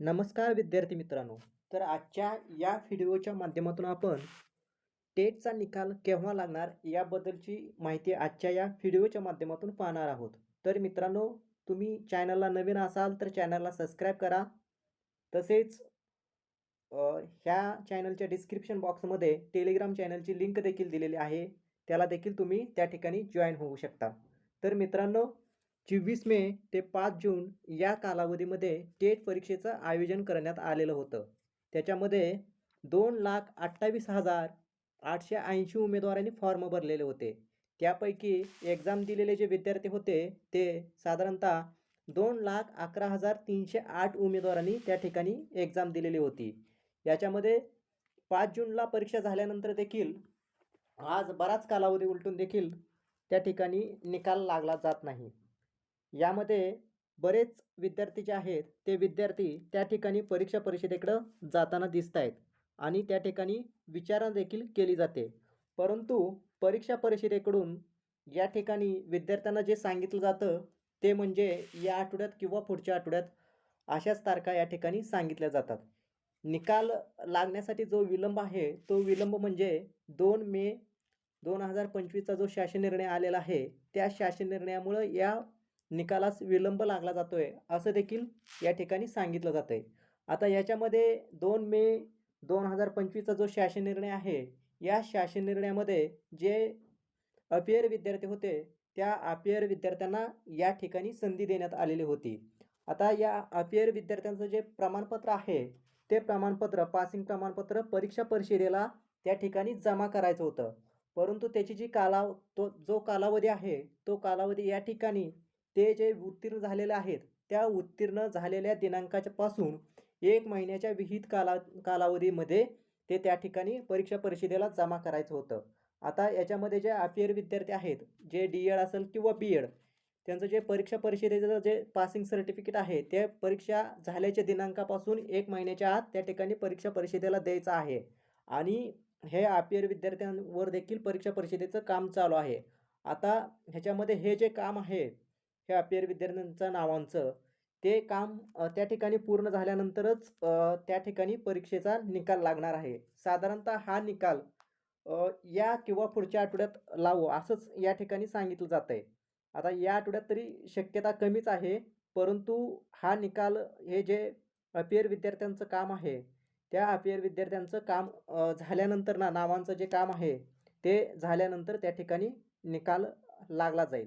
नमस्कार विद्यार्थी मित्रांनो. तर आजच्या या व्हिडिओच्या माध्यमातून आपण टेटचा निकाल केव्हा लागणार याबद्दलची माहिती आजच्या या व्हिडिओच्या माध्यमातून पाहणार आहोत. तर मित्रांनो तुम्ही चॅनलला नवीन असाल तर चॅनलला सबस्क्राईब करा. तसेच ह्या चॅनलच्या डिस्क्रिप्शन बॉक्समध्ये टेलिग्राम चॅनलची लिंक देखील दिलेली आहे. त्याला देखील तुम्ही त्या ठिकाणी जॉईन होऊ शकता. तर मित्रांनो चोवीस मे ते पाच जून या कालावधीमध्ये टेट परीक्षेचं आयोजन करण्यात आलेलं होतं. त्याच्यामध्ये दोन लाख अठ्ठावीस हजार आठशे ऐंशी उमेदवारांनी फॉर्म भरलेले होते. त्यापैकी एक्झाम दिलेले जे विद्यार्थी होते ते साधारणतः दोन लाख अकरा हजार तीनशे आठ उमेदवारांनी त्या ठिकाणी एक्झाम दिलेली होती. याच्यामध्ये पाच जूनला परीक्षा झाल्यानंतर देखील आज बराच कालावधी उलटून देखील त्या ठिकाणी निकाल लागला जात नाही. यामध्ये बरेच विद्यार्थी जे आहेत ते विद्यार्थी त्या ठिकाणी परीक्षा परिषदेकडं जाताना दिसत आहेत आणि त्या ठिकाणी विचारणा देखील केली जाते. परंतु परीक्षा परिषदेकडून या ठिकाणी विद्यार्थ्यांना जे सांगितलं जातं ते म्हणजे या आठवड्यात किंवा पुढच्या आठवड्यात अशाच तारखा या ठिकाणी सांगितल्या जातात. निकाल लागण्यासाठी जो विलंब आहे तो विलंब म्हणजे दोन मे दोन हजार पंचवीसचा जो शासन निर्णय आलेला आहे त्या शासन निर्णयामुळं या निकालास विलंब लागला जातो आहे असं देखील या ठिकाणी सांगितलं जातंय. आता याच्यामध्ये दोन मे दोन हजार पंचवीसचा जो शासन निर्णय आहे या शासन निर्णयामध्ये जे अपियर विद्यार्थी होते त्या अपियर विद्यार्थ्यांना या ठिकाणी संधी देण्यात आलेली होती. आता या अपियर विद्यार्थ्यांचं जे प्रमाणपत्र आहे ते प्रमाणपत्र पासिंग प्रमाणपत्र परीक्षा परिषदेला त्या ठिकाणी जमा करायचं होतं. परंतु त्याची जी कालाव तो जो कालावधी आहे तो कालावधी या ठिकाणी ते जे उत्तीर्ण झालेले आहेत त्या उत्तीर्ण झालेल्या दिनांकाच्या पासून एक महिन्याच्या विहित काला कालावधीमध्ये ते त्या ठिकाणी परीक्षा परिषदेला जमा करायचं होतं. आता याच्यामध्ये जे अपियर विद्यार्थी आहेत जे डी एड असेल किंवा बी एड त्यांचं जे परीक्षा परिषदेचं जे पासिंग सर्टिफिकेट आहे ते परीक्षा झाल्याच्या दिनांकापासून एक महिन्याच्या आत त्या ठिकाणी परीक्षा परिषदेला द्यायचं आहे. आणि हे अपियर विद्यार्थ्यांवर देखील परीक्षा परिषदेचं काम चालू आहे. आता ह्याच्यामध्ये हे जे काम आहे हे अपेअर विद्यार्थ्यांच्या नावांचं ते काम त्या ठिकाणी पूर्ण झाल्यानंतरच त्या ठिकाणी परीक्षेचा निकाल लागणार आहे. साधारणतः हा निकाल या किंवा पुढच्या आठवड्यात लावू असंच या ठिकाणी सांगितलं जात आहे आता या आठवड्यात तरी शक्यता कमीच आहे परंतु हा निकाल हे जे अपियर विद्यार्थ्यांचं काम आहे त्या अपियर विद्यार्थ्यांचं काम झाल्यानंतर ना नावांचं जे काम आहे ते झाल्यानंतर त्या ठिकाणी निकाल लागला जाईल.